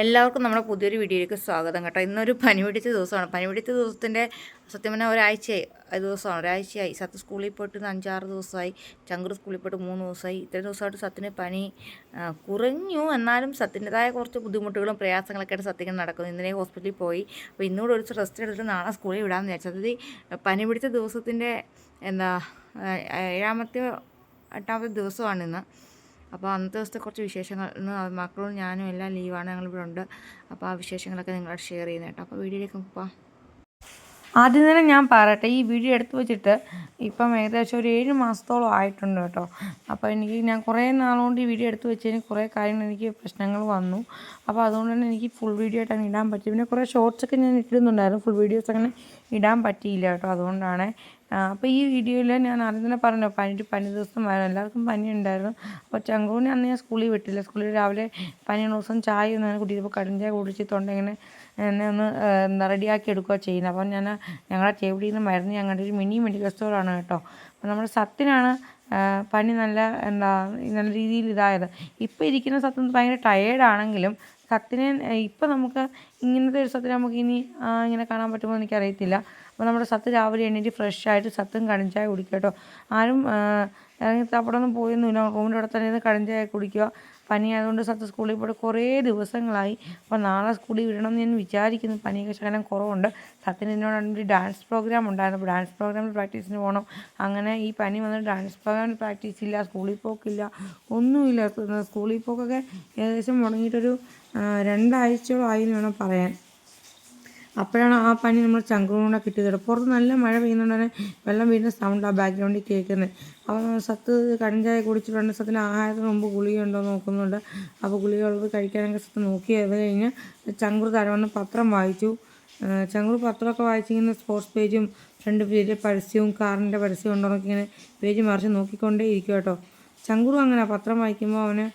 എല്ലാവർക്കും നമ്മുടെ പുതിയൊരു വീഡിയോയിലേക്ക് സ്വാഗതം കേട്ടോ. ഇന്നൊരു പനി പിടിച്ച ദിവസമാണ്. പനി പിടിച്ച ദിവസത്തിന്റെ സത്യം പറഞ്ഞാൽ ഒരാഴ്ചയായി. ദിവസമാണ്. ഒരാഴ്ചയായി. സത്ത് സ്കൂളിൽ പോയിട്ട് അഞ്ചാറ് ദിവസമായി. ചങ്കൂർ സ്കൂളിൽ പോയിട്ട് മൂന്ന് ദിവസമായി. ഇത്രയും ദിവസമായിട്ട് സത്തിന് പനി കുറഞ്ഞു. എന്നാലും സത്തിന്റെതായ കുറച്ച് ബുദ്ധിമുട്ടുകളും പ്രയാസങ്ങളൊക്കെ ആയിട്ട് സത്യങ്ങൾ നടക്കുന്നു. ഇന്നലെ ഹോസ്പിറ്റലിൽ പോയി. അപ്പോൾ ഇന്നോട് ഒരു റെസ്റ്റ് എടുത്തിട്ട് നാളെ സ്കൂളിൽ വിടാമെന്ന് വിചാരിച്ചത് പനി പിടിച്ച ദിവസത്തിന്റെ എന്താ ഏഴാമത്തെ എട്ടാമത്തെ ദിവസമാണ് ഇന്ന്. അപ്പോൾ അന്നത്തെ ദിവസത്തെ കുറച്ച് വിശേഷങ്ങൾ ഇന്ന് മക്കളും ഞാനും എല്ലാം ലീവാണ് ഞങ്ങളിവിടെ ഉണ്ട്. അപ്പോൾ ആ വിശേഷങ്ങളൊക്കെ നിങ്ങളോട് ഷെയർ ചെയ്യുന്നത് കേട്ടോ. അപ്പോൾ വീഡിയോയിലേക്ക് പോവാം. ആദ്യം തന്നെ ഞാൻ പറയട്ടെ ഈ വീഡിയോ എടുത്തു വെച്ചിട്ട് ഇപ്പം ഏകദേശം ഒരു ഏഴ് മാസത്തോളം ആയിട്ടുണ്ട് കേട്ടോ. അപ്പോൾ എനിക്ക് ഞാൻ കുറേ നാളുകൊണ്ട് ഈ വീഡിയോ എടുത്തു വെച്ചതിന് കുറേ കാര്യങ്ങൾ എനിക്ക് പ്രശ്നങ്ങൾ വന്നു. അപ്പോൾ അതുകൊണ്ട് തന്നെ എനിക്ക് ഫുൾ വീഡിയോ ആയിട്ടാണ് ഇടാൻ പറ്റി. പിന്നെ കുറേ ഷോർട്സൊക്കെ ഞാൻ ഇട്ടിരുന്നുണ്ടായിരുന്നു ഫുൾ വീഡിയോസ് അങ്ങനെ ഇടാൻ പറ്റിയില്ല കേട്ടോ. അതുകൊണ്ടാണ് അപ്പോൾ ഈ വീഡിയോയിൽ ഞാൻ ആദ്യം തന്നെ പറഞ്ഞു പനി പനി ദിവസം വരാം എല്ലാവർക്കും പനി ഉണ്ടായിരുന്നു അപ്പോൾ ചങ്കൂനെ അന്ന് ഞാൻ സ്കൂളിൽ വിട്ടില്ല. സ്കൂളിൽ രാവിലെ പനിയുള്ള ദിവസം ചായ ഒന്നും കുടിച്ചപ്പോൾ കടും ചായ കുടിച്ച് തൊണ്ട ഇങ്ങനെ എന്നെ ഒന്ന് എന്താ റെഡിയാക്കി എടുക്കുക ചെയ്യുന്നത് അപ്പം ഞാൻ ഞങ്ങളുടെ ചേവിടിയിൽ നിന്ന് മരുന്ന് ഞങ്ങളുടെ ഒരു മിനി മെഡിക്കൽ സ്റ്റോറാണ് കേട്ടോ. അപ്പോൾ നമ്മുടെ സത്തിനാണ് പനി നല്ല എന്താ നല്ല രീതിയിൽ ഇതായത്. ഇപ്പോൾ ഇരിക്കുന്ന സത്ത് ഭയങ്കര ടയേർഡാണെങ്കിലും സത്തിനെ ഇപ്പം നമുക്ക് ഇങ്ങനത്തെ ഒരു സത്തിനെ നമുക്ക് ഇനി ഇങ്ങനെ കാണാൻ പറ്റുമോ എനിക്കറിയത്തില്ല. അപ്പോൾ നമ്മുടെ സത്ത് രാവിലെ എണീറ്റ് ഫ്രഷ് ആയിട്ട് സത്തും കണിഞ്ചായ കുടിക്കുക കേട്ടോ. ആരും ഇറങ്ങി അവിടെ ഒന്നും പോയൊന്നുമില്ല റൂമിന്റെ അവിടെ തന്നെ ഇരുന്ന് കണിഞ്ചായ കുടിക്കുക. പനി ആയതുകൊണ്ട് സത്ത് സ്കൂളിൽ പോയിട്ട് കുറേ ദിവസങ്ങളായി. അപ്പോൾ നാളെ സ്കൂളിൽ വിടണം എന്ന് ഞാൻ വിചാരിക്കുന്നു. പനിയൊക്കെ ശകലം കുറവുണ്ട്. സത്തിന് എന്നോട് ഒരു ഡാൻസ് പ്രോഗ്രാം ഉണ്ടായിരുന്നു. അപ്പോൾ ഡാൻസ് പ്രോഗ്രാമിൽ പ്രാക്ടീസിന് പോകണം അങ്ങനെ ഈ പനി വന്ന് ഡാൻസ് പ്രോഗ്രാമിൽ പ്രാക്ടീസ് ഇല്ല. സ്കൂളിൽ പോക്കില്ല. ഒന്നുമില്ല. സ്കൂളിൽ പോക്കൊക്കെ ഏകദേശം മുടങ്ങിയിട്ടൊരു രണ്ടാഴ്ചയോളം ആയി എന്ന് വേണം പറയാൻ. അപ്പോഴാണ് ആ പനി നമ്മൾ ചങ്കുകൊണ്ട് കിട്ടിയത്. പുറത്ത് നല്ല മഴ പെയ്യുന്നുണ്ടെങ്കിൽ വെള്ളം വീഴുന്ന സൗണ്ട് ആ ബാക്ക്ഗ്രൗണ്ടിൽ കേൾക്കുന്നത് അപ്പോൾ സത്ത് കടഞ്ചായ കുടിച്ചിട്ടുണ്ട്. സത്തിന് ആഹാരത്തിന് മുമ്പ് ഗുളികയുണ്ടോ നോക്കുന്നുണ്ട്. അപ്പോൾ ഗുളികയുള്ളത് കഴിക്കാനൊക്കെ സത്ത് നോക്കി അത് കഴിഞ്ഞ് ചങ്കൂർ തരവന്ന് പത്രം വായിച്ചു. ചങ്കൂർ പത്രമൊക്കെ വായിച്ചിങ്ങനെ സ്പോർട്സ് പേജും ഫ്രണ്ട് പേജിലെ പരസ്യവും കാറിന്റെ പരസ്യവും ഉണ്ടോ നോക്കി ഇങ്ങനെ പേജ് മറിച്ച് നോക്കിക്കൊണ്ടേ ഇരിക്കും കേട്ടോ ചങ്കൂർ അങ്ങനെ പത്രം വായിക്കുമ്പോൾ അവന്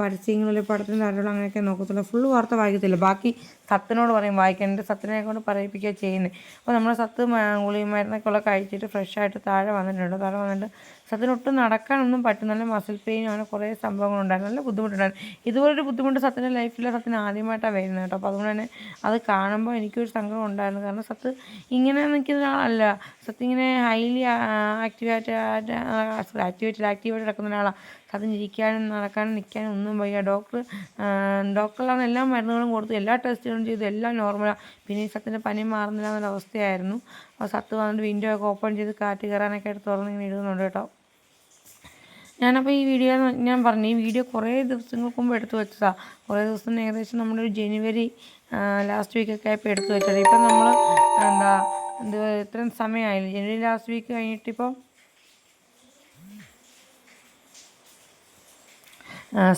പരസ്യങ്ങളിൽ പടത്തിന്റെ ധാരാളം അങ്ങനെയൊക്കെ നോക്കത്തുള്ളൂ. ഫുള്ള് വാർത്ത വായിക്കത്തില്ല. ബാക്കി സത്തിനോട് പറയും വായിക്കേണ്ട സത്തിനെ കൊണ്ട് പറയിപ്പിക്കുക ചെയ്യുന്നത് അപ്പോൾ നമ്മൾ സത്ത് ഗുളിയും ഗുളിക മരുന്നൊക്കെ ഉള്ള കഴിച്ചിട്ട് ഫ്രഷായിട്ട് താഴെ വന്നിട്ടുണ്ട്. താഴെ വന്നിട്ട് സത്തിനൊട്ടും നടക്കാനൊന്നും പറ്റും നല്ല മസിൽ പെയിനും അങ്ങനെ കുറേ സംഭവങ്ങളുണ്ടായിരുന്നു നല്ല ബുദ്ധിമുട്ടുണ്ടായിരുന്നു. ഇതുപോലൊരു ബുദ്ധിമുട്ട് സത്തിന്റെ ലൈഫിൽ സത്തിന് ആദ്യമായിട്ടാണ് വരുന്നത് കേട്ടോ. അപ്പോൾ അതുകൊണ്ട് തന്നെ അത് കാണുമ്പോൾ എനിക്കൊരു സങ്കടം ഉണ്ടായിരുന്നു. കാരണം സത്ത് ഇങ്ങനെ നിൽക്കുന്ന ഒരാളല്ല. സത്ത് ഇങ്ങനെ ഹൈലി ആക്റ്റീവായിട്ട് ആക്ടിവേറ്റഡ് ആക്റ്റീവായിട്ട് നടക്കുന്ന ഒരാളാണ് സത്തിന് ഇരിക്കാനും നടക്കാനും നിൽക്കാനും ഒന്നും വയ്യ. ഡോക്ടർ ഡോക്ടറിലാണ് എല്ലാ മരുന്നുകളും കൊടുത്തു എല്ലാ ടെസ്റ്റുകളും ചെയ്തു എല്ലാം നോർമലാണ് പിന്നെ ഈ സത്തിന്റെ പനി മാറുന്നില്ല എന്നൊരു അവസ്ഥയായിരുന്നു. അപ്പോൾ സത്ത് വന്നിട്ട് വിൻഡോ ഒക്കെ ഓപ്പൺ ചെയ്ത് കാറ്റ് കയറാനൊക്കെ ആയിട്ട് തുറന്ന് ഇങ്ങനെ ഇടുന്നുണ്ട് കേട്ടോ. ഞാനപ്പോൾ ഈ വീഡിയോ ഞാൻ പറഞ്ഞു ഈ വീഡിയോ കുറേ ദിവസങ്ങൾക്ക് മുമ്പ് എടുത്തു വെച്ചതാണ് കുറേ ദിവസം ഏകദേശം നമ്മുടെ ഒരു ജനുവരി ലാസ്റ്റ് വീക്കൊക്കെ ആയപ്പോൾ എടുത്തു വെച്ചത്. ഇപ്പം നമ്മൾ എന്താ എന്ത് ഇത്രയും സമയമായില്ല? ജനുവരി ലാസ്റ്റ് വീക്ക് കഴിഞ്ഞിട്ടിപ്പോൾ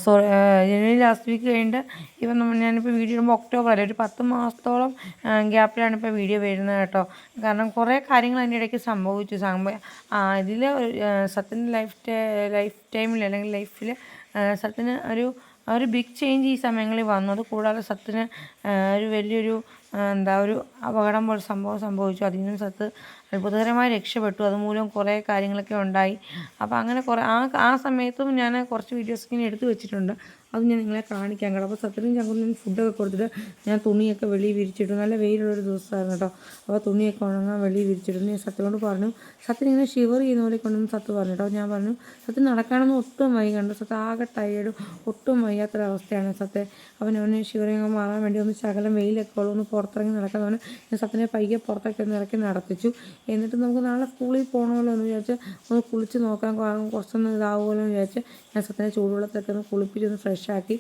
സോറി ജനുവരി ലാസ്റ്റ് വീക്ക് കഴിഞ്ഞിട്ട് ഇപ്പം ഞാനിപ്പോൾ വീഡിയോ ഇടുമ്പോൾ ഒക്ടോബർ അല്ലെ? ഒരു പത്ത് മാസത്തോളം ഗ്യാപ്പിലാണ് ഇപ്പോൾ വീഡിയോ വരുന്നത് കേട്ടോ. കാരണം കുറേ കാര്യങ്ങൾ അതിന്റെ ഇടയ്ക്ക് സംഭവിച്ചു. സംഭവം ഇതിൽ സത്യന്റെ ലൈഫ് ലൈഫ് ടൈമിൽ അല്ലെങ്കിൽ ലൈഫിൽ സത്യന് ഒരു ഒരു ബിഗ് ചേഞ്ച് ഈ സമയങ്ങളിൽ വന്നു. അത് കൂടാതെ സത്തിന് ഒരു വലിയൊരു എന്താ ഒരു അപകടം പോലെ സംഭവം സംഭവിച്ചു. അതിൽ നിന്നും സത്ത് അത്ഭുതകരമായി രക്ഷപ്പെട്ടു. അതുമൂലം കുറേ കാര്യങ്ങളൊക്കെ ഉണ്ടായി. അപ്പോൾ അങ്ങനെ കുറേ ആ ആ സമയത്തും ഞാൻ കുറച്ച് വീഡിയോസ് ഇങ്ങനെ എടുത്തു വെച്ചിട്ടുണ്ട്. അത് ഞാൻ നിങ്ങളെ കാണിക്കാൻ കേട്ടോ. അപ്പോൾ സത്യം ചങ്കുലിനും ഫുഡൊക്കെ കൊടുത്തിട്ട് ഞാൻ തുണിയൊക്കെ വെളിയിൽ വിരിച്ചിട്ടു. നല്ല വെയിലുള്ളൊരു ദിവസമായിരുന്നു കേട്ടോ. അപ്പോൾ തുണിയൊക്കെ ഉണങ്ങാൻ വെളിയിൽ വിരിച്ചിട്ടു. ഞാൻ സത്യനോട് പറഞ്ഞു സത്യൻ ഇങ്ങനെ ഷിവർ ചെയ്യുന്ന പോലെ കൊണ്ടൊന്ന് സത്ത് പറഞ്ഞു കേട്ടോ. ഞാൻ പറഞ്ഞു സത്യം നടക്കാനൊന്നും ഒട്ടും വൈകി കണ്ടു സത്യ ആകെ ടയേർഡും ഒട്ടും വയ്യാത്തൊരവസ്ഥയാണ് സത്യ. അവൻ അവന് ഷിവറിങ് മാറാൻ വേണ്ടി ഒന്ന് ശകലം വെയിലൊക്കെ ഉള്ളൂ ഒന്ന് പുറത്തിറങ്ങി നടക്കുന്നവന് ഞാൻ സത്യനെ പയ്യെ പുറത്തൊക്കെ ഒന്ന് ഇറക്കി നടത്തിച്ചു. എന്നിട്ട് നമുക്ക് നാളെ സ്കൂളിൽ പോകണമല്ലോ എന്ന് വിചാരിച്ച് ഒന്ന് കുളിച്ച് നോക്കാൻ കുറച്ചൊന്നും ഇതാവുമല്ലോ എന്ന് വിചാരിച്ച് ഞാൻ സത്യനെ ചൂടുവെള്ളത്തൊക്കെ ഒന്ന് കുളിപ്പിച്ച് ഒന്ന് ഫ്രഷ് ആക്കി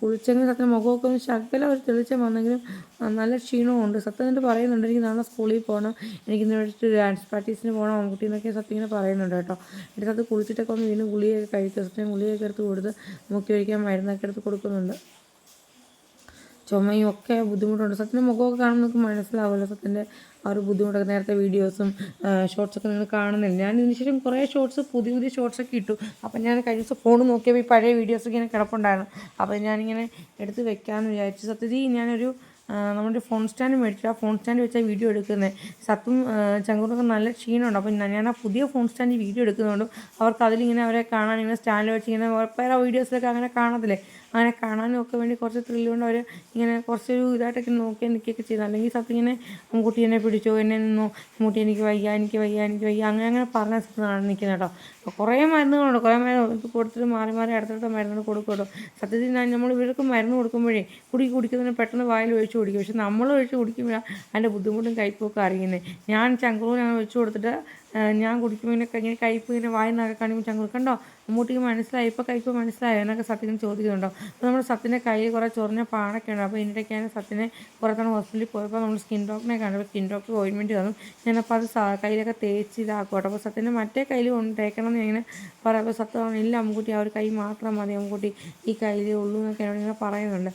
കുളിച്ചെങ്കിലും സത്യം മുഖമൊക്കെ ഒന്ന് ശകല ഒരു തെളിച്ചം വന്നെങ്കിലും നല്ല ക്ഷീണമുണ്ട് സത്യം എന്നിട്ട് പറയുന്നുണ്ട്. എനിക്ക് നാളെ സ്കൂളിൽ പോകണം എനിക്ക് ഇന്ന് വേണ്ടിയിട്ട് ഡാൻസ് പ്രാക്ടീസിന് പോകണം മമ്മൂട്ടി എന്നൊക്കെ സത്യം ഇങ്ങനെ പറയുന്നുണ്ട് കേട്ടോ. എന്നിട്ട് അത് കുളിച്ചിട്ടൊക്കെ ഒന്ന് വീണ്ടും ഗുളിയൊക്കെ കഴിക്കുക സത്യം ഗുളിയൊക്കെ എടുത്ത് കൊടുത്ത് മുക്കി ഒഴിക്കാൻ മരുന്നൊക്കെ എടുത്ത് കൊടുക്കുന്നുണ്ട്. ചുമയും ഒക്കെ ബുദ്ധിമുട്ടുണ്ട്. സത്യന്റെ മുഖമൊക്കെ കാണുമ്പോൾ നിങ്ങൾക്ക് മനസ്സിലാവുമല്ലോ. സത്യന്റെ ആ ഒരു ബുദ്ധിമുട്ടൊക്കെ നേരത്തെ വീഡിയോസും ഷോർട്സൊക്കെ നിങ്ങൾ കാണുന്നില്ല. ഞാൻ ഇതിന് ശേഷം കുറേ ഷോർട്സ് പുതിയ പുതിയ ഷോർട്സൊക്കെ ഇട്ടു. അപ്പം ഞാൻ കഴിഞ്ഞ ദിവസം ഫോൺ നോക്കിയപ്പോൾ ഈ പഴയ വീഡിയോസ് ഇങ്ങനെ കിടപ്പുണ്ടായിരുന്നു. അപ്പോൾ ഞാനിങ്ങനെ എടുത്ത് വെക്കാമെന്ന് വിചാരിച്ചു. സത്യത്തിൽ ഞാനൊരു നമ്മുടെ ഫോൺ സ്റ്റാൻഡ് മേടിച്ചു ആ ഫോൺ സ്റ്റാൻഡ് വെച്ചാൽ വീഡിയോ എടുക്കുന്നത്. സത്തും ചങ്കൂറൊക്കെ നല്ല ക്ഷീണമുണ്ട്. അപ്പം ഞാൻ ഞാൻ ആ പുതിയ ഫോൺ സ്റ്റാൻഡ് വീഡിയോ എടുക്കുന്നതുകൊണ്ടും അവർക്ക് അതിലിങ്ങനെ അവരെ കാണാൻ ഇങ്ങനെ സ്റ്റാൻഡിൽ വെച്ച് ഇങ്ങനെ വേറെ വീഡിയോസിലൊക്കെ അങ്ങനെ കാണത്തില്ലേ? അങ്ങനെ കാണാനും ഒക്കെ വേണ്ടി കുറച്ച് ത്രില്ല് കൊണ്ട് അവർ ഇങ്ങനെ കുറച്ചൊരു ഇതായിട്ടൊക്കെ നോക്കി നിൽക്കുകയൊക്കെ ചെയ്തു. അല്ലെങ്കിൽ സത്യം ഇങ്ങനെ മമ്മൂട്ടി എന്നെ പിടിച്ചോ എന്നെ നിന്നോ മമ്മൂട്ടി എനിക്ക് വയ്യ എനിക്ക് വയ്യ എനിക്ക് വയ്യ അങ്ങനെ അങ്ങനെ പറഞ്ഞ സത്യം നിൽക്കുന്നത് കേട്ടോ. കുറേ മരുന്നുകളുണ്ട്. കുറേ മരുന്ന് കൊടുത്തിട്ട് മാറി മാറി അടുത്തടുത്ത മരുന്നുകൾ കൊടുക്കും കേട്ടോ. സത്യത്തിൽ ഞാൻ നമ്മൾ ഇവർക്ക് മരുന്ന് കൊടുക്കുമ്പോഴേ കുടി കുടിക്കുന്നതിന് പെട്ടെന്ന് വായിൽ ഒഴിച്ച് കുടിക്കും. പക്ഷെ നമ്മൾ ഒഴിച്ച് കുടിക്കുമ്പോഴാണ് അതിന്റെ ബുദ്ധിമുട്ടും കയ്പൊക്കെ അറിയുന്നത് ഞാൻ ചങ്കൂറിന് അങ്ങനെ ഒഴിച്ച് കൊടുത്തിട്ട് ഞാൻ കുടിക്കുമ്പോൾ ഇങ്ങനെ ഇങ്ങനെ കയ്പ് ഇങ്ങനെ വായനൊക്കെ കാണിക്കുമ്പോൾ ചങ്കൂർ കണ്ടോ? മമ്മൂട്ടിക്ക് മനസ്സിലായി. ഇപ്പോൾ കയ്പ് മനസ്സിലായോ? എന്നൊക്കെ സത്യത്തിന് ചോദിക്കുന്നുണ്ടോ? അപ്പോൾ നമ്മുടെ സത്യന്റെ കയ്യിൽ കുറേ ചൊറിഞ്ഞ പാടൊക്കെ ഉണ്ട് അപ്പോൾ ഇതിന്റെയൊക്കെയാണ് സത്യനെ കുറേ തവണ ഹോസ്പിറ്റലിൽ പോയപ്പോൾ നമ്മൾ സ്കിൻ ഡോക്ടറിനെ കണ്ടപ്പോൾ സ്കിൻ ഡോക്ടർ ഓയിൻമെന്റ് തന്നു. ഞാനപ്പോൾ അത് കയ്യിലൊക്കെ തേച്ച് ഇതാക്കും കേട്ടോ. അപ്പോൾ സത്യന്റെ മറ്റേ കയ്യിൽ കൊണ്ട് തേക്കണം എന്ന് ഇങ്ങനെ പറയാം. അപ്പോൾ സത്യം ഇല്ല അമ്മുക്കുട്ടി ആ ഒരു കൈ മാത്രം മതി അമ്മുക്കുട്ടി. ഈ കയ്യിലേ ഉള്ളൂ എന്നൊക്കെ ഇങ്ങനെ പറയുന്നുണ്ട്.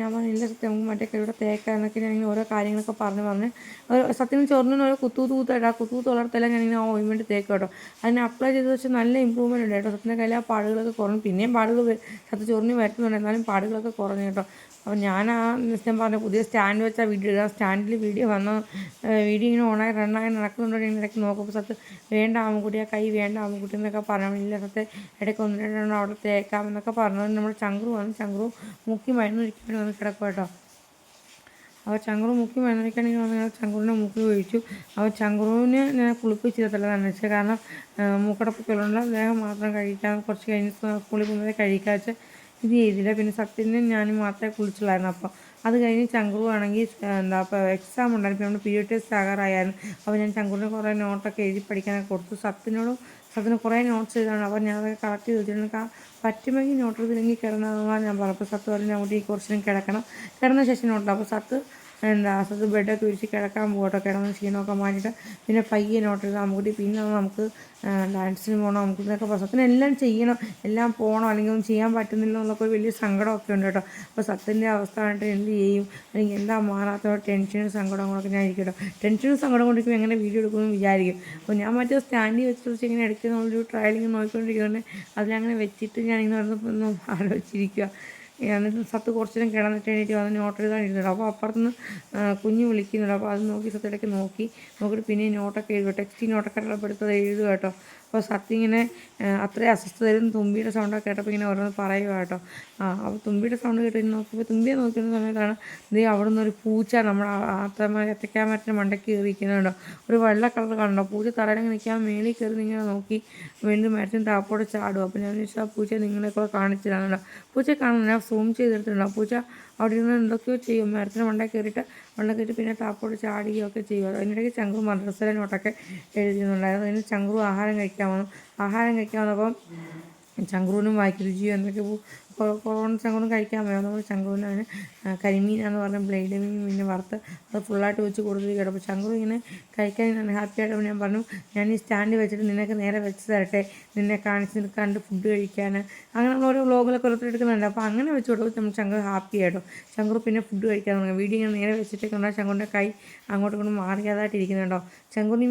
ഞാൻ പറഞ്ഞു ഇല്ല സത്യം മറ്റേ കൈയുടെ തേക്കാനൊക്കെ ഇങ്ങനെ ഓരോ കാര്യങ്ങളൊക്കെ പറഞ്ഞ് പറഞ്ഞ് സത്യം ചൊറിഞ്ഞിന് ഓരോ കുത്തൂത്ത് ആ കുത്തൂത്ത് വളർത്തെല്ലാം ഞാൻ ഇങ്ങനെ ഓയിൻമെന്റ് തേക്കും കേട്ടോ. അതിനെ അപ്ലൈ ചെയ്ത് വെച്ചാൽ നല്ല ഇമ്പ്രൂവ്മെന്റ് ഉണ്ട് കേട്ടോ. സത്യത്തിന്റെ കയ്യിൽ ആ പാടുകളൊക്കെ കുറഞ്ഞു. പിന്നെയും പാടുകൾ സത്യ ചൊറിഞ്ഞ് വരുന്നുണ്ട് എന്നാലും പാടുകളൊക്കെ കുറഞ്ഞു കേട്ടോ. അപ്പോൾ ഞാൻ ആ ഞാൻ പറഞ്ഞു പുതിയ സ്റ്റാൻഡ് വെച്ചാൽ വീഡിയോ ഇടുക സ്റ്റാൻഡിൽ വീഡിയോ വന്ന് വീഡിയോ ഇങ്ങനെ ഓണായി റണ്ണായി നടക്കുന്നുണ്ടോ. ഇങ്ങനെ ഇടയ്ക്ക് നോക്കുമ്പോൾ സത്ത് വേണ്ട ആമുകുട്ടി ആ കൈ വേണ്ട ആമുകുട്ടി എന്നൊക്കെ പറഞ്ഞു ഇല്ല സത്ത് ഇടയ്ക്ക് ഒന്ന് രണ്ടെണ്ണം അവിടെ തേക്കാം എന്നൊക്കെ പറഞ്ഞു നമ്മൾ ചങ്ക്രു വന്ന് ചങ്ക്രു മുക്കി മരുന്ന് ഒഴിക്കാൻ വേണ്ടി വന്ന് കിടക്കും കേട്ടോ. അപ്പോൾ ചങ്കുറു മുക്കി മരുന്നടിക്കണമെങ്കിൽ വന്ന് ഞങ്ങൾ ചങ്കുറിനെ മുക്കി ഒഴിച്ചു. അപ്പോൾ ചങ്കുറുവിന് ഞാൻ കുളിപ്പിച്ചിരുത്തല്ല തന്നെ വെച്ചാൽ കാരണം മൂക്കടപ്പൊക്കെയുള്ള ദേഹം മാത്രം കഴിക്കാൻ കുറച്ച് കഴിഞ്ഞ് സ്കൂളിൽ പോകുന്നത് കഴിക്കാച്ച് ഇത് ചെയ്തില്ല പിന്നെ സത്യനും ഞാനും മാത്രമേ കുളിച്ചുള്ളായിരുന്നു. അപ്പോൾ അത് കഴിഞ്ഞ് ചങ്കുറു ആണെങ്കിൽ എന്താ അപ്പോൾ എക്സാം ഉണ്ടായിരുന്നു. നമ്മുടെ പി പീരിയഡ് ടെസ്റ്റ് ആകാറായിരുന്നു അപ്പോൾ ഞാൻ ചങ്കുറിന് കുറേ നോട്ടൊക്കെ എഴുതി പഠിക്കാനൊക്കെ കൊടുത്തു. സത്യനോടും സത്യന് കുറേ നോട്ട്സ് എഴുതാണ് അപ്പോൾ ഞാൻ അതൊക്കെ കളക്ട് ചെയ്ത് വെച്ചിട്ടുണ്ട്. ആ പറ്റുമെങ്കിൽ നോട്ട് തിരിഞ്ഞ് കിടന്നതെന്നാണ് ഞാൻ പറഞ്ഞപ്പോൾ സത്ത് പറഞ്ഞു അങ്ങോട്ട് ഈ കുറച്ചിനും കിടക്കണം. കിടന്ന ശേഷം നോട്ട് അപ്പോൾ സത്ത് എന്താ അസത്ത് ബെഡൊക്കെ വിരിച്ച് കിടക്കാൻ പോകട്ടോ കിടന്ന് ക്ഷീണമൊക്കെ മാറ്റിയിട്ട് പിന്നെ പയ്യെ നോട്ട് എഴുതാം നമുക്ക് പിന്നെ നമുക്ക് ഡാൻസിന് പോകണം നമുക്ക് ഇതൊക്കെ പറഞ്ഞു എല്ലാം ചെയ്യണം എല്ലാം പോകണം അല്ലെങ്കിൽ ഒന്നും ചെയ്യാൻ പറ്റുന്നില്ല എന്നുള്ളൊക്കെ ഒരു വലിയ സങ്കടമൊക്കെ ഉണ്ട് കേട്ടോ. അപ്പോൾ സത്യന്റെ അവസ്ഥ ആയിട്ട് എന്ത് ചെയ്യും? അല്ലെങ്കിൽ എന്താ മാറാത്ത ടെൻഷനും സങ്കടവും കൂടെ ഞാൻ ഇരിക്കും കേട്ടോ. ടെൻഷനും സങ്കടം കൊണ്ടിരിക്കും എങ്ങനെ വീഡിയോ എടുക്കുമെന്ന് വിചാരിക്കും. അപ്പോൾ ഞാൻ മറ്റേ സ്റ്റാൻഡിൽ വെച്ച് വെച്ച് ഇങ്ങനെ എടുക്കുന്ന ഒരു ട്രയലിങ് നോക്കിക്കൊണ്ടിരിക്കുന്നുണ്ട്. അതിലങ്ങനെ വെച്ചിട്ട് ഞാൻ ഇങ്ങനെ ആലോചിച്ചിരിക്കുക എന്നിട്ട് സത്ത് കുറച്ച് നേരം കിടന്നിട്ട് എണീറ്റ് വന്ന് നോട്ട് എഴുതാൻ ഇരുന്നുണ്ട് അപ്പോൾ അപ്പുറത്തുനിന്ന് കുഞ്ഞ് വിളിക്കുന്നുണ്ട്. അപ്പോൾ അത് നോക്കി സത്തിടയ്ക്ക് നോക്കി. നോക്കിയിട്ട് പിന്നെ നോട്ടൊക്കെ എഴുതുക ടെക്സ്റ്റ് നോട്ടൊക്കെ ഉള്ളപ്പെടുത്തത് എഴുതുക കേട്ടോ. അപ്പോൾ സത്യ ഇങ്ങനെ അത്രയും അസ്വസ്ഥതയിലും തുമ്പിയുടെ സൗണ്ടൊക്കെ കേട്ടപ്പോൾ ഇങ്ങനെ ഓരോന്ന് പറയുക കേട്ടോ. ആ അപ്പോൾ തുമ്പിയുടെ സൗണ്ട് കേട്ട് നോക്കിയപ്പോൾ തുമ്പിയെ നോക്കുന്ന സമയത്താണ് ദേ അവിടെ നിന്ന് ഒരു പൂച്ച നമ്മുടെ എത്തിക്കാൻ പറ്റുന്ന മണ്ടയ്ക്ക് കയറിയിരിക്കുന്നുണ്ടോ ഒരു വെള്ള കളർ കണ്ടോ? പൂച്ച തറയിലങ്ങ് നിൽക്കാൻ മേളിൽ കയറി ഇങ്ങനെ നോക്കി വീണ്ടും മരത്തിന് താപ്പോടെ ചാടും അപ്പോൾ ഞാൻ ചോദിച്ചാൽ പൂച്ച നിങ്ങളെ കൂടെ കാണിച്ചു തരാനുണ്ടോ പൂച്ച കാണുന്നു ഞാൻ സൂം ചെയ്തെടുത്തിട്ടുണ്ടോ പൂച്ച അവിടെ ഇരുന്ന് എന്തൊക്കെയോ ചെയ്യും. മരത്തിന് മണ്ടയിൽ കയറിയിട്ട് മണ്ട കയറി പിന്നെ താപ്പോട് ചാടുകയൊക്കെ ചെയ്യും അതിനിടയ്ക്ക് ചങ്കു മദ്രസയിലെ നോട്ടൊക്കെ എഴുതുന്നുണ്ടായിരുന്നു അതിന് ചങ്കുറു ആഹാരം കഴിക്കാൻ വന്നു. ആഹാരം കഴിക്കാൻ വന്നപ്പം ചങ്കുറിനും വായിക്ക് രുചിയോ എന്തൊക്കെ കൊറോണ ചങ്കുറും കഴിക്കാൻ വേണം നമ്മൾ അതിന് കരിമീനാന്ന് പറഞ്ഞ ബ്ലേഡ് മീൻ പിന്നെ വറുത്ത് അത് ഫുള്ളായിട്ട് വെച്ച് കൊടുത്തിരിക്കുകയാണ് അപ്പോൾ ചങ്കുറു ഇങ്ങനെ കഴിക്കാൻ ഞാൻ ഹാപ്പി ആയിട്ട് ഞാൻ പറഞ്ഞു ഞാൻ ഈ സ്റ്റാൻഡ് വെച്ചിട്ട് നിനക്ക് നേരെ വെച്ച് തരട്ടെ. നിന്നെ കാണിച്ച് നിൽക്കാണ്ട് ഫുഡ് കഴിക്കാൻ അങ്ങനെ നമ്മൾ ഓരോ വ്ളോഗിലൊക്കെ ഓരോരുത്തർ എടുക്കുന്നുണ്ട്. അപ്പോൾ അങ്ങനെ വെച്ച് കൊടുക്കും നമ്മൾ ചങ്കൂർ ഹാപ്പി ആയിട്ടോ. ചങ്കുറു പിന്നെ ഫുഡ് കഴിക്കാൻ തുടങ്ങി. വീഡിയോ ഇങ്ങനെ നേരെ വെച്ചിട്ടൊക്കെ ഉണ്ടാകും ചങ്കുറിന്റെ കൈ അങ്ങോട്ടും ഇങ്ങോട്ടും മാറിയാതായിട്ട് ഇരിക്കുന്നുണ്ടോ?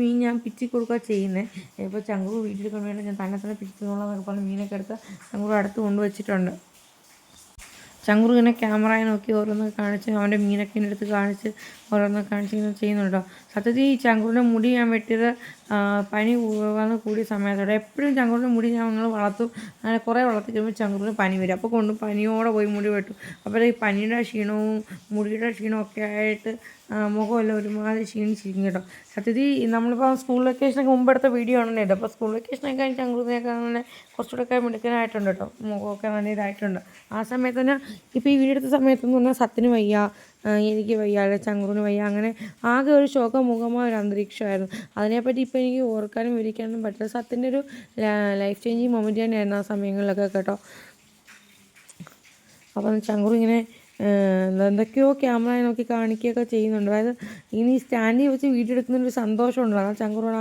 മീൻ ഞാൻ പിച്ചി കൊടുക്കുക ചെയ്യുന്നത് ഇപ്പോൾ ചങ്കൂർ വീട്ടിൽ വേണ്ടി ഞാൻ തന്നെ തന്നെ പിച്ചിന്നുള്ളതൊക്കെ പറഞ്ഞ് മീനൊക്കെ എടുത്ത് ചങ്കൂർ അടുത്ത് കൊണ്ടുവച്ചിട്ടുണ്ട്. ചങ്കുറു ഇങ്ങനെ ക്യാമറയെ നോക്കി ഓരോന്ന് കാണിച്ച് അവന്റെ മീനൊക്കെ എടുത്ത് കാണിച്ച് ഓരോന്ന് കാണിച്ച് ഇങ്ങനെ ചെയ്യുന്നുണ്ടോ സത്യത്തിൽ ഈ ചങ്കുറിന്റെ മുടി ഞാൻ വെട്ടിയത് പനി വന്ന് കൂടിയ സമയത്തോടെ എപ്പോഴും ചങ്കുറിന്റെ മുടി ഞങ്ങൾ വളർത്തും. അങ്ങനെ കുറേ വളർത്തി കഴിയുമ്പോൾ ചങ്കുറിന് പനി വരും. അപ്പോൾ കൊണ്ട് പനിയോടെ പോയി മുടി വെട്ടും. അപ്പോൾ ഈ പനിയുടെ ക്ഷീണവും മുടിയുടെ ക്ഷീണവും ഒക്കെ ആയിട്ട് മുഖമെല്ലാം ഒരുമാതിരി ക്ഷീണിച്ചിരിക്കും കേട്ടോ. സത്യത്തിൽ നമ്മളിപ്പോൾ സ്കൂൾ വെക്കേഷനൊക്കെ മുമ്പ് എടുത്ത വീഡിയോ ആണ് കേട്ടോ അപ്പോൾ സ്കൂൾ വെക്കേഷനൊക്കെ കഴിഞ്ഞ് ചങ്കുറിനെയൊക്കെ അങ്ങനെ കുറച്ചുകൂടെയൊക്കെ മിടുക്കനായിട്ടുണ്ട് കേട്ടോ. മുഖമൊക്കെ നല്ല ഇതായിട്ടുണ്ട്. ആ സമയത്ത് തന്നെ ഇപ്പോൾ ഈ വീഡിയോ എടുത്ത സമയത്തെന്ന് പറഞ്ഞാൽ സത്തിന് വയ്യ എനിക്ക് വയ്യ അല്ലെ ചങ്കുറിന് വയ്യ അങ്ങനെ ആകെ ഒരു ശോകമുഖമായ ഒരു അന്തരീക്ഷമായിരുന്നു. അതിനെപ്പറ്റി ഇപ്പോൾ എനിക്ക് ഓർക്കാനും വിവരിക്കാനും പറ്റില്ല. സത്തിന്റെ ഒരു ലൈഫ് ചേഞ്ചിങ് മൊമെന്റ് തന്നെയായിരുന്നു ആ സമയങ്ങളിലൊക്കെ കേട്ടോ. അപ്പം ചങ്കുറു ഇങ്ങനെ എന്തൊക്കെയോ ക്യാമറ നോക്കി കാണിക്കുകയൊക്കെ ചെയ്യുന്നുണ്ട്. അതായത് ഇനി സ്റ്റാൻഡിൽ വെച്ച് വീഡിയോ എടുക്കുന്നൊരു സന്തോഷമുണ്ട്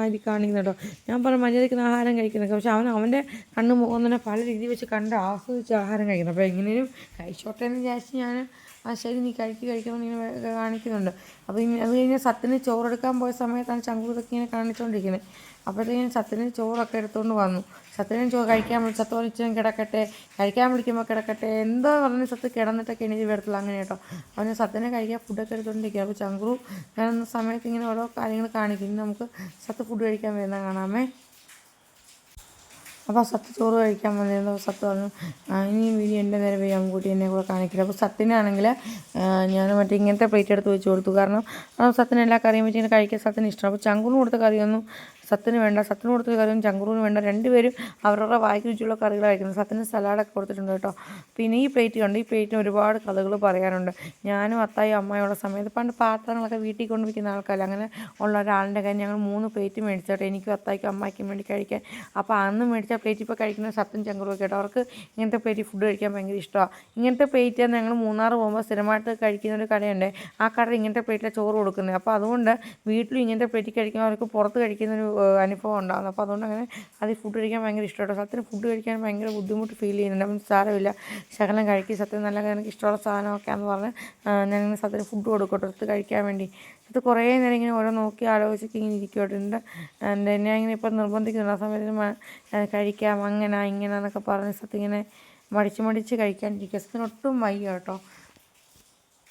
ആയി കാണിക്കുന്നത് കേട്ടോ. ഞാൻ പറഞ്ഞു മര്യാദയ്ക്ക് ആഹാരം കഴിക്കുന്നൊക്കെ പക്ഷെ അവൻ അവന്റെ കണ്ണ് മുഖം തന്നെ പല രീതിയിൽ വെച്ച് കണ്ട് ആസ്വദിച്ച് ആഹാരം കഴിക്കുന്നു അപ്പോൾ എങ്ങനെയും കഴിച്ചോട്ടെ എന്ന് വിചാരിച്ച് ഞാൻ ആ ശരി നീ കഴിക്കുക കഴിക്കണമെന്ന് ഇങ്ങനെ കാണിക്കുന്നുണ്ട്. അപ്പോൾ ഇങ്ങനെ അത് കഴിഞ്ഞ് സത്തിന് ചോറെടുക്കാൻ പോയ സമയത്താണ് ചങ്കുറു ഇതൊക്കെ ഇങ്ങനെ കാണിച്ചുകൊണ്ടിരിക്കുന്നത് അപ്പോഴത്തേക്കും സത്തിന് ചോറൊക്കെ എടുത്തുകൊണ്ട് വന്നു. സത്തിനും ചോറ് കഴിക്കാൻ വിളിച്ച് സത്ത് വിളിച്ചും കിടക്കട്ടെ കഴിക്കാൻ വിളിക്കുമ്പോൾ കിടക്കട്ടെ എന്തോ പറഞ്ഞ് സത്ത് കിടന്നിട്ടൊക്കെ എണീതി വരത്തില്ല അങ്ങനെ കേട്ടോ. അവന് സത്തിനെ കഴിക്കാൻ ഫുഡൊക്കെ എടുത്തുകൊണ്ടിരിക്കുക അപ്പോൾ ചങ്കുറു കിടന്ന സമയത്ത് ഇങ്ങനെ ഓരോ കാര്യങ്ങൾ കാണിക്കും. നമുക്ക് സത്ത് ഫുഡ് കഴിക്കാൻ വരുന്ന കാണാമേ അപ്പോൾ സത്ത് ചോറ് കഴിക്കാൻ വന്നിരുന്നു. സത്ത് പറഞ്ഞു "ആ, ഇനി വീഡിയോ എന്റെ നേരെ പോയി അമ്മൂട്ടി എന്നെ കൂടെ കാണിക്കില്ല. അപ്പോൾ സത്തിനാണെങ്കിൽ ഞാൻ മറ്റേ ഇങ്ങനത്തെ പ്ലേറ്റ് എടുത്ത് വെച്ച് കൊടുത്തു. കാരണം സത്തിന് എല്ലാ കറിയും വെച്ച് ഇങ്ങനെ കഴിക്കാൻ സത്തിന് ഇഷ്ടമാണ് അപ്പോൾ ചങ്കുന് കൊടുത്ത കറിയൊന്നും സത്തിന് വേണ്ട സത്തിന് കൊടുത്തൊരു കറിയും ചങ്കുറൂന് വേണ്ട രണ്ടുപേരും അവരുടെ വായിക്ക് രുചിയുള്ള കറികൾ കഴിക്കുന്നത്. സത്തിന് സലാഡൊക്കെ കൊടുത്തിട്ടുണ്ട് കേട്ടോ. പിന്നെ ഈ പ്ലേറ്റ് കണ്ട്? ഈ പ്ലേറ്റിന് ഒരുപാട് കഥകൾ പറയാനുണ്ട്. ഞാനും അത്തായി അമ്മായുള്ള സമയത്ത് പണ്ട് പാത്രങ്ങളൊക്കെ വീട്ടിൽ കൊണ്ടുവയ്ക്കുന്ന ആൾക്കാരല്ല അങ്ങനെ ഉള്ള ഒരാളിന്റെ കാര്യം ഞങ്ങൾ മൂന്ന് പ്ലേറ്റ് മേടിച്ചു കേട്ടോ. എനിക്കും അത്തായിക്കും അമ്മായിക്കും വേണ്ടി കഴിക്കാൻ. അപ്പോൾ അന്ന് മേടിച്ച പ്ലേറ്റ് ഇപ്പോൾ കഴിക്കുന്ന സത്തും ചങ്കുറും കേട്ടോ. അവർക്ക് ഇങ്ങനത്തെ പ്ലേറ്റ് ഫുഡ് കഴിക്കാൻ ഭയങ്കര ഇഷ്ടമാണ് ഇങ്ങനത്തെ പ്ലേറ്റ് ഞങ്ങൾ മൂന്നാർ പോകുമ്പോൾ സ്ഥിരമായിട്ട് കഴിക്കുന്ന ഒരു കടയുണ്ട്. ആ കട ഇങ്ങനത്തെ പ്ലേറ്റിലെ ചോറ് കൊടുക്കുന്നത് അപ്പോൾ അതുകൊണ്ട് വീട്ടിലും ഇങ്ങനത്തെ പ്ലേറ്റ് കഴിക്കുന്നവർക്ക് പുറത്ത് കഴിക്കുന്ന ഒരു ഏഹ്, അനുഭവം ഉണ്ടാകുന്നത് അപ്പോൾ അതുകൊണ്ട് അങ്ങനെ അത് ഫുഡ് കഴിക്കാൻ ഭയങ്കര ഇഷ്ടമാണ് സത്യത്തിന് ഫുഡ് കഴിക്കാൻ ഭയങ്കര ബുദ്ധിമുട്ട് ഫീൽ ചെയ്യുന്നുണ്ട്. അപ്പം സാരമില്ല. ശകലം കഴിക്കും. സത്യം നല്ല എനിക്ക് ഇഷ്ടമുള്ള സാധനമൊക്കെ എന്ന് പറഞ്ഞ് ഞാൻ സത്യത്തിന് ഫുഡ് കൊടുക്കട്ടെ. എടുത്ത് കഴിക്കാൻ വേണ്ടി. അത് കുറേ നേരം ഇങ്ങനെ ഓരോ നോക്കി ആലോചിച്ചൊക്കെ ഇങ്ങനെ ഇരിക്കുവായിട്ടുണ്ട് എന്റെ എന്നെ ഇങ്ങനെ ഇപ്പം നിർബന്ധിക്കുന്നുണ്ട്. ആ സമയത്ത് കഴിക്കാം. അങ്ങനെ ഇങ്ങനെ എന്നൊക്കെ പറഞ്ഞ സത്യം ഇങ്ങനെ മടിച്ച് മടിച്ച് കഴിക്കാണ്ടിരിക്കുക സത്യത്തിന് ഒട്ടും വയ്യ കേട്ടോ.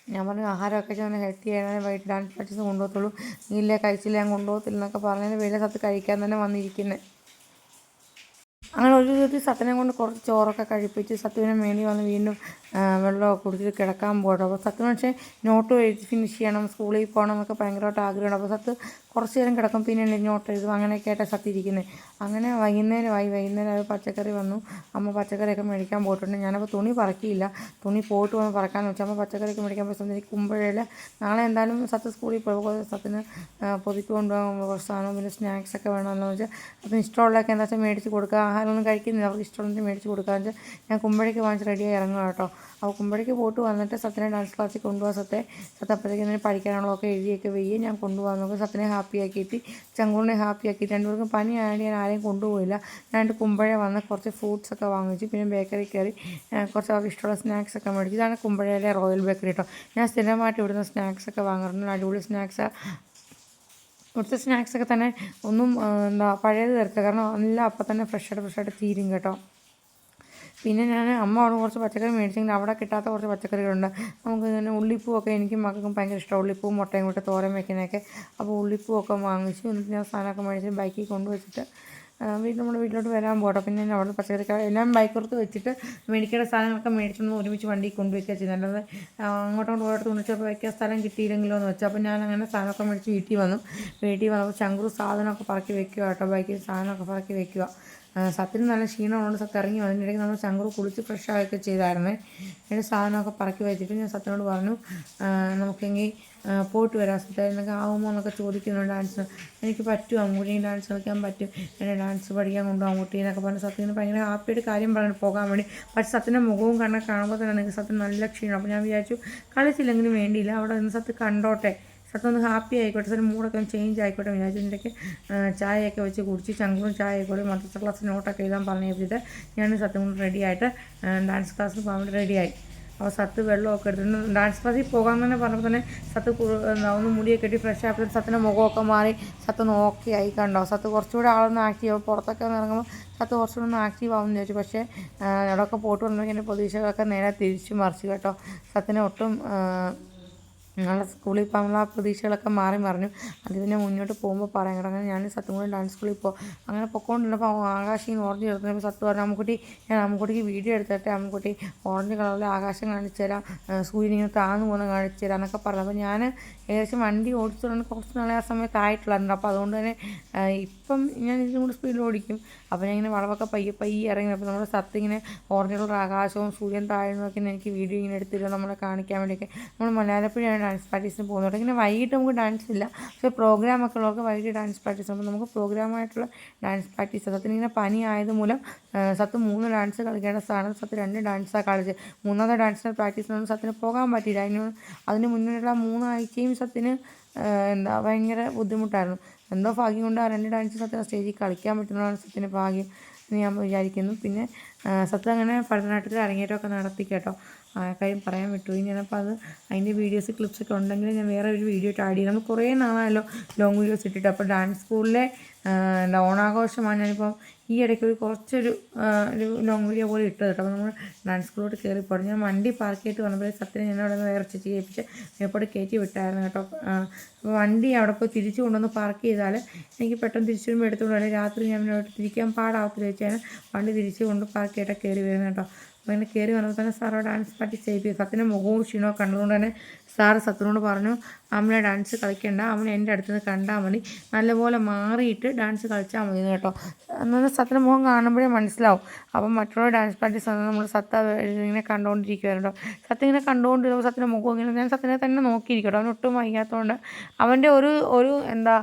ഞാൻ പറഞ്ഞു ആഹാരമൊക്കെ ഞാൻ ഹെൽത്തി ആയാലേ വൈകിട്ട് ഡാൻസ് പ്രാക്ടീസ് കൊണ്ടുപോകത്തുള്ളൂ. നീല്ല കഴിച്ചില്ല? ഞാൻ കൊണ്ടുപോകത്തില്ല എന്നൊക്കെ പറഞ്ഞതിന് വെയിലെ സത്ത് കഴിക്കാൻ തന്നെ വന്നിരിക്കുന്നത് അങ്ങനെ ഒരു ദിവസത്തിൽ സത്തനെ കൊണ്ട് കുറച്ച് ചോറൊക്കെ കഴിപ്പിച്ച് സത്യവിനെ വേണ്ടി വന്ന് വീണ്ടും വെള്ളമൊക്കെ കുടിച്ചിട്ട് കിടക്കാൻ പോകണം അപ്പോൾ സത്യം പക്ഷേ നോട്ട് എഴുതി ഫിനിഷ് ചെയ്യണം സ്കൂളിൽ പോകണം എന്നൊക്കെ ഭയങ്കരമായിട്ട് ആഗ്രഹമാണ് അപ്പോൾ സത്ത് കുറച്ച് നേരം കിടക്കും പിന്നെ നോട്ട് എഴുതും. അങ്ങനെയൊക്കെ ആയിട്ടാണ് സത്യം ഇരിക്കുന്നത് അങ്ങനെ വൈകുന്നേരമായി. വൈകുന്നേരം അത് പച്ചക്കറി വന്നു. അമ്മ പച്ചക്കറിയൊക്കെ മേടിക്കാൻ പോയിട്ടുണ്ട്. ഞാനപ്പോൾ തുണി പറക്കിയില്ല. തുണി പോയിട്ട് വന്ന് പറക്കാമെന്ന് വെച്ചാൽ അമ്മ പച്ചക്കറിയൊക്കെ മേടിക്കാൻ പോയി സമയത്ത് കുമ്പഴയിൽ നാളെ എന്തായാലും സത്ത് സ്കൂളിൽ പോകുമ്പോൾ സത്തിന് പൊതിക്ക് കൊണ്ടുപോകാൻ കുറച്ച് സാധനം. പിന്നെ സ്നാക്സ് ഒക്കെ വേണമെന്ന് വെച്ചാൽ അപ്പം ഇഷ്ടമുള്ളതൊക്കെ എന്താ വെച്ചാൽ മേടിച്ച് കൊടുക്കുക. ആഹാരമൊന്നും കഴിക്കുന്നില്ല. അവർക്ക് ഇഷ്ടമുള്ളത് മേടിച്ച് കൊടുക്കാന്ന് വെച്ചാൽ ഞാൻ കുമ്പഴയ്ക്ക് വാങ്ങിച്ച് റെഡിയായി ഇറങ്ങുക കേട്ടോ. അപ്പോൾ കുമ്പഴേക്ക് പോയിട്ട് വന്നിട്ട് സത്യനെ ഡാൻസ് ക്ലാസ്സിൽ കൊണ്ടുപോകാൻ സത്തെ സത്ത് അപ്പോഴത്തേക്ക് എന്തെങ്കിലും പഠിക്കാനുള്ളതൊക്കെ എഴുതിയൊക്കെ വെയ്യേ. ഞാൻ കൊണ്ടുപോകാൻ നോക്കും. സത്യനെ ഹാപ്പി ആക്കിയിട്ട് ചങ്കൂറിനെ ഹാപ്പി ആക്കിയിട്ട് രണ്ടുപേർക്കും പനി ആയതുകൊണ്ട് ഞാൻ ആരെയും കൊണ്ടുപോയില്ല. രണ്ട് കുമ്പഴ വന്ന് കുറച്ച് ഫ്രൂട്ട്സ് ഒക്കെ വാങ്ങിച്ചു. പിന്നെ ബേക്കറി കയറി കുറച്ച് അവർക്ക് ഇഷ്ടമുള്ള സ്നാക്സ് ഒക്കെ മേടിച്ചു. ഇതാണ് കുമ്പഴയിലെ റോയൽ ബേക്കറി കേട്ടോ ഞാൻ സ്ഥിരമായിട്ട് ഇവിടുന്ന് സ്നാക്സ് ഒക്കെ വാങ്ങാറുണ്ട്. അടിപൊളി സ്നാക്സ് ഇവിടുത്തെ സ്നാക്സൊക്കെ തന്നെ ഒന്നും എന്താ പഴയത് തരത്തില്ല കാരണം എല്ലാം അപ്പം തന്നെ ഫ്രഷായിട്ട് ഫ്രഷായിട്ട് തീരും കേട്ടോ. പിന്നെ ഞാൻ അമ്മ അവിടെ കുറച്ച് പച്ചക്കറി മേടിച്ചെങ്കിൽ അവിടെ കിട്ടാത്ത കുറച്ച് പച്ചക്കറികളുണ്ട്. നമുക്ക് ഇങ്ങനെ ഉള്ളിപ്പൂവൊക്കെ എനിക്കും മക്കൾക്കും ഭയങ്കര ഇഷ്ടമാണ് ഉള്ളിപ്പൂവും മുട്ടയും കൂട്ടി തോരൻ വെക്കുന്നതൊക്കെ. അപ്പോൾ ഉള്ളിപ്പൂവൊക്കെ വാങ്ങിച്ചു എന്നിട്ട് ഞാൻ സാധനമൊക്കെ മേടിച്ച് ബൈക്കിൽ കൊണ്ടുവച്ചിട്ട് വീട്ടിൽ നമ്മുടെ വീട്ടിലോട്ട് വരാൻ പോകട്ടെ പിന്നെ ഞാൻ അവിടെ പച്ചക്കറി എല്ലാം ബൈക്കുറത്ത് വെച്ചിട്ട് മേടിക്കേണ്ട സാധനങ്ങളൊക്കെ മേടിച്ചൊന്ന് ഒരുമിച്ച് വണ്ടി കൊണ്ടുവയ്ക്കുക ചെയ്യുന്നത് അല്ലാതെ ആ, അങ്ങോട്ടും ഇങ്ങോട്ടും ഓരോരുത്തർ കൊണ്ടുവച്ചപ്പോൾ വയ്ക്കാൻ സ്ഥലം കിട്ടിയില്ലെങ്കിലോ എന്ന് വെച്ചാൽ അപ്പോൾ ഞാൻ അങ്ങനെ സാധനമൊക്കെ മേടിച്ച് വീട്ടിൽ വന്നു. വീട്ടിൽ വന്നപ്പോൾ ചങ്കുറ് സാധനമൊക്കെ പറക്കി വെക്കുക കേട്ടോ. ബൈക്കിൽ സാധനമൊക്കെ പറക്കി വെക്കുക സത്യത്തിന് നല്ല ക്ഷീണമുണ്ട്. സത്യം ഇറങ്ങി വന്നതിനിടയ്ക്ക് നമ്മൾ ശങ്കർ കുളിച്ച് ഫ്രഷ് ആവുകയൊക്കെ ചെയ്തായിരുന്നേ. എന്നിട്ട് സാധനമൊക്കെ പറക്കി വെച്ചിട്ട് ഞാൻ സത്യനോട് പറഞ്ഞു നമുക്കെങ്കിൽ പോയിട്ട് വരാം. സത്യം എന്നൊക്കെ ആവുമോ എന്നൊക്കെ ചോദിക്കുന്നു ഡാൻസ് എനിക്ക് പറ്റും അമ്മൂട്ടിയും ഡാൻസ് കളിക്കാൻ പറ്റും. എന്നെ ഡാൻസ് പഠിക്കാൻ കൊണ്ടു അമ്മൂട്ടി എന്നൊക്കെ പറഞ്ഞ്. സത്യത്തിന് ഭയങ്കര ഹാപ്പിയായിട്ട് കാര്യം പറഞ്ഞു പോകാൻ വേണ്ടി. പക്ഷേ സത്യന്റെ മുഖവും കണ്ണൊക്കെ കാണുമ്പോൾ തന്നെ എനിക്ക് സത്യം നല്ല ക്ഷീണം. അപ്പോൾ ഞാൻ വിചാരിച്ചു കളിച്ചില്ലെങ്കിലും വേണ്ടിയില്ല. അവിടെ നിന്ന് സത്യം കണ്ടോട്ടെ. ഒന്ന് ഹാപ്പി ആയിക്കോട്ടെ സത്യം മൂടൊക്കെ ചേഞ്ച് ആയിക്കോട്ടെ വിനാജിന്റെയൊക്കെ ചായയൊക്കെ വെച്ച് കുടിച്ച് ചങ്കും ചായ ആയിക്കോട്ടെ മദ്രസ ക്ലാസ് നോട്ടൊക്കെ എഴുതാൻ പറഞ്ഞു വെച്ചിട്ട് ഞാൻ സത്യം കൊണ്ട് റെഡി ആയിട്ട് ഡാൻസ് ക്ലാസ്സിൽ പോകാൻ വേണ്ടി റെഡിയായി അപ്പോൾ സത്ത് വെള്ളമൊക്കെ എടുത്തിട്ട് ഡാൻസ് ക്ലാസ്സിൽ പോകാൻ തന്നെ പറഞ്ഞപ്പോൾ തന്നെ സത്ത് ഒന്ന് മുടിയൊക്കെ കെട്ടി ഫ്രഷ് ആയപ്പോൾ സത്തിന്റെ മുഖമൊക്കെ മാറി സത്ത് ഓക്കെ ആയി കണ്ടോ? സത്ത് കുറച്ചുകൂടെ ആളൊന്ന് ആക്റ്റീവ് പുറത്തൊക്കെ ഒന്ന് ഇറങ്ങുമ്പോൾ സത്ത് കുറച്ചുകൂടെ ഒന്ന് ആക്റ്റീവ് ആവുമെന്ന് ചോദിച്ചു പക്ഷേ അവിടെയൊക്കെ പോയിട്ട് വന്നപ്പോൾ എന്റെ പ്രതീക്ഷകളൊക്കെ നേരെ തിരിച്ചു മറിച്ചു കേട്ടോ. സത്തിനെ ഒട്ടും ഞങ്ങളുടെ സ്കൂളിൽ പോകുമ്പോൾ ആ പ്രതീക്ഷകളൊക്കെ മാറി മറിഞ്ഞു. അത് പിന്നെ മുന്നോട്ട് പോകുമ്പോൾ പറയാൻ കേട്ടോ അങ്ങനെ ഞാൻ സത്യം കൂടി ഡാൻസ് സ്കൂളിൽ പോകും അങ്ങനെ പൊക്കോണ്ടിരുന്നപ്പോൾ ആകാശം ഓറഞ്ച് എടുത്തപ്പോൾ സത്യം പറഞ്ഞു അമ്മക്കുട്ടി ഞാൻ അമ്മക്കുട്ടിക്ക് വീഡിയോ എടുത്തിട്ട് അമ്മക്കുട്ടി ഓറഞ്ച് കളറിലെ ആകാശം കാണിച്ചു തരാം. സൂര്യൻ ഇങ്ങനെ താഴ്ന്നു പോകുന്ന കാണിച്ചു തരാം എന്നൊക്കെ പറഞ്ഞു. അപ്പോൾ ഞാൻ ഏകദേശം വണ്ടി ഓടിച്ചുകൊണ്ട് കുറച്ച് നാളെ ആ സമയത്ത് ആയിട്ടുള്ളായിരുന്നു. അപ്പോൾ അതുകൊണ്ട് തന്നെ ഇപ്പം ഞാൻ ഇതിനും കൂടി സ്പീഡിൽ ഓടിക്കും. അപ്പോൾ ഞാൻ ഇങ്ങനെ വളവൊക്കെ പയ്യെ പയ്യെ ഇറങ്ങി അപ്പോൾ നമ്മുടെ സത്ത് ഇങ്ങനെ ഓറഞ്ച് കളർ ആകാശവും സൂര്യൻ താഴ്ന്നതൊക്കെ എനിക്ക് വീഡിയോ ഇങ്ങനെ എടുത്തിരുന്നു. നമ്മളെ കാണിക്കാൻ വേണ്ടിയൊക്കെ. നമ്മൾ മലയാളപ്പുഴയാണ് ഡാൻസ് പ്രാക്ടീസിന് പോകുന്നുണ്ട്. ഇങ്ങനെ വൈകിട്ട് നമുക്ക് ഡാൻസ് ഇല്ല. പക്ഷേ പ്രോഗ്രാമൊക്കെ ഉള്ളവർക്ക് വൈകിട്ട് ഡാൻസ് പ്രാക്ടീസ് അപ്പോൾ നമുക്ക് പ്രോഗ്രാമായിട്ടുള്ള ഡാൻസ് പ്രാക്ടീസ് സത്യത്തിന് ഇങ്ങനെ പനി ആയത് മൂലം സത്ത് മൂന്ന് ഡാൻസ് കളിക്കേണ്ട സ്ഥാനത്ത് സത്ത് രണ്ട് ഡാൻസാണ് കളിച്ച് മൂന്നാമത്തെ ഡാൻസിന് പ്രാക്ടീസിനൊന്നും സത്തിന് പോകാൻ പറ്റിയില്ല. അതിന് അതിന് മുന്നിലുള്ള മൂന്നാഴ്ചയും സത്തിന് എന്താ ഭയങ്കര ബുദ്ധിമുട്ടായിരുന്നു. എന്തോ ഭാഗ്യം കൊണ്ട് ആ രണ്ട് ഡാൻസ് സത്യം സ്റ്റേജിൽ കളിക്കാൻ പറ്റുന്നതാണ് സത്യത്തിന് ഭാഗ്യം ഞാൻ വിചാരിക്കുന്നു. പിന്നെ സത്ത് അങ്ങനെ ഭരതനാട്യത്തിൽ അരങ്ങേറ്റമൊക്കെ നടത്തി കേട്ടോ. ആ കാര്യം പറയാൻ വിട്ടു ഞാനപ്പോൾ അത് അതിന്റെ വീഡിയോസ് ക്ലിപ്സൊക്കെ ഉണ്ടെങ്കിൽ ഞാൻ വേറെ ഒരു വീഡിയോ ഇട്ട് ആഡ് ചെയ്യും നമ്മൾ കുറേ നാളായല്ലോ ലോങ് വീഡിയോസ് ഇട്ടിട്ട്. അപ്പോൾ ഡാൻസ് സ്കൂളിലെ ലോണാഘോഷമാണ് ഞാനിപ്പോൾ ഈ ഇടയ്ക്ക് ഒരു കുറച്ചൊരു ഒരു ലോങ് വീഡിയോ പോലെ ഇട്ടത് കേട്ടോ. നമ്മൾ ഡാൻസ് സ്കൂളിലോട്ട് കയറിപ്പോടും ഞാൻ വണ്ടി പാർക്ക് ചെയ്തിട്ട് വന്നപ്പോൾ സത്യം ഞാൻ അവിടെ നിന്ന് വേറെ ചേച്ചി ചെയ്യിപ്പിച്ച് എപ്പോഴും കയറ്റി വിട്ടായിരുന്നു കേട്ടോ. അപ്പോൾ വണ്ടി അവിടെ പോയി തിരിച്ചു കൊണ്ടുവന്ന് പാർക്ക് ചെയ്താൽ എനിക്ക് പെട്ടെന്ന് തിരിച്ചു വരുമ്പോൾ എടുത്തുകൊണ്ട് രാത്രി ഞാൻ അവിടെ തിരിക്കാൻ പാടാവത്തില്ല വെച്ചാൽ വണ്ടി തിരിച്ചു കൊണ്ട് പാർക്ക് ചെയ്തിട്ട് കയറി വരുന്നത് കേട്ടോ. അങ്ങനെ കയറി വന്നപ്പോൾ തന്നെ സാറോ ഡാൻസ് പാർട്ടി ചെയ്യിപ്പിക്കും സത്യന്റെ മുഖവും ക്ഷീണവും കണ്ടതുകൊണ്ട് തന്നെ സാറ് സത്യനോട് പറഞ്ഞു അമ്മനെ ഡാൻസ് കളിക്കണ്ട. അമ്മനെ എന്റെ അടുത്ത് നിന്ന് കണ്ടാൽ മതി. നല്ലപോലെ മാറിയിട്ട് ഡാൻസ് കളിച്ചാൽ മതി കേട്ടോ. എന്നാൽ സത്യന്റെ മുഖം കാണുമ്പോഴേ മനസ്സിലാവും. അപ്പം മറ്റുള്ള ഡാൻസ് പാർട്ടി നമ്മൾ സത്ത ഇങ്ങനെ കണ്ടുകൊണ്ടിരിക്കുവായിരുന്നു കേട്ടോ. സത്യം ഇങ്ങനെ കണ്ടുകൊണ്ടിരുന്നപ്പോൾ സത്യന്റെ മുഖം ഇങ്ങനെ ഞാൻ സത്യനെ തന്നെ നോക്കിയിരിക്കും കേട്ടോ. അവൻ ഒട്ടും വയ്യാത്തതുകൊണ്ട് അവന്റെ ഒരു ഒരു എന്താ